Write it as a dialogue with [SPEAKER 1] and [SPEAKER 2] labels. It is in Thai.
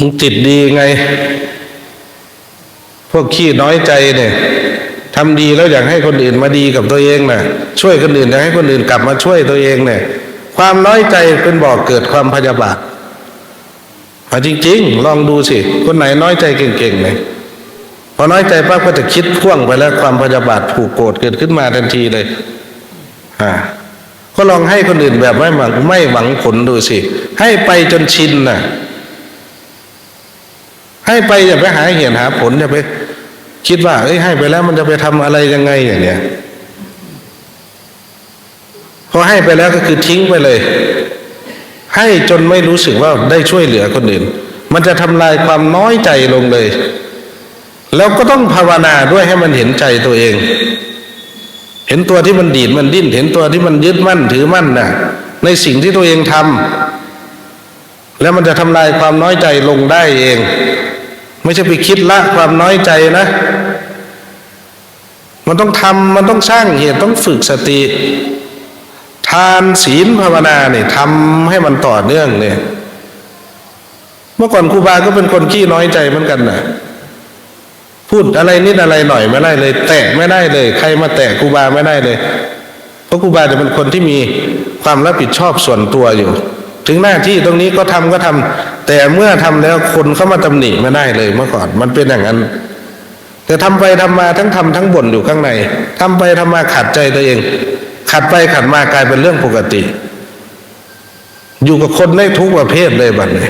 [SPEAKER 1] มึงจิตดีไง พวกขี้น้อยใจเนี่ยทำดีแล้วอยากให้คนอื่นมาดีกับตัวเองน่ะ ช่วยคนอื่นอยากให้คนอื่นกลับมาช่วยตัวเองเนี่ย ความน้อยใจเป็นบ่อกเกิดความพยาบาทอะจริง ๆ ลองดูสิ คนไหนน้อยใจเก่งๆเลยพอน้อยใจปั๊บก็จะคิดพ่วงไปแล้วความพยาบาทผูกโกรธเกิดขึ้นมาทันทีเลยอ่าก็ลองให้คนอื่นแบบไม่หวังไม่หวังผลดูสิ ให้ไปจนชินน่ะ ให้ไปอย่าไปหาเหตุหาผลอย่าไปคิดว่า เอ้ยให้ไปแล้วมันจะไปทำอะไรยังไงอย่างเนี้ยพอให้ไปแล้วก็คือทิ้งไปเลย ให้จนไม่รู้สึกว่าได้ช่วยเหลือคนอื่น มันจะทำลายความน้อยใจลงเลย แล้วก็ต้องภาวนาด้วยให้มันเห็นใจตัวเอง เห็นตัวที่มันดีดมันดิ้น เห็นตัวที่มันยึดมั่นถือมั่นน่ะ ในสิ่งที่ตัวเองทำแล้วมันจะทำลายความน้อยใจลงได้เอง ไม่ใช่ไปคิดละความน้อยใจนะ มันต้องทำมันต้องสร้างเหตุต้องฝึกสติ ทานศีลภาวนาเนี่ยทำให้มันต่อเนื่องเนี่ยเมื่อก่อนครูบาก็เป็นคนขี้น้อยใจเหมือนกันนะพูดอะไรนิดอะไรหน่อยไม่ได้เลย แตะไม่ได้เลย ใครมาแตะครูบาไม่ได้เลย เพราะครูบาจะเป็นคนที่มีความรับผิดชอบส่วนตัวอยู่ ถึงหน้าที่ตรงนี้ก็ทำก็ทำแต่เมื่อทำแล้วคนเข้ามาตำหนิไม่ได้เลยเมื่อก่อน มันเป็นอย่างนั้น แต่ทำไปทำมาทั้งทำทั้งบ่นอยู่ข้างในทำไปทำมาขัดใจตัวเอง ขัดไปขัดมากลายเป็นเรื่องปกติ อยู่กับคนได้ทุกประเภทเลยบัดนี้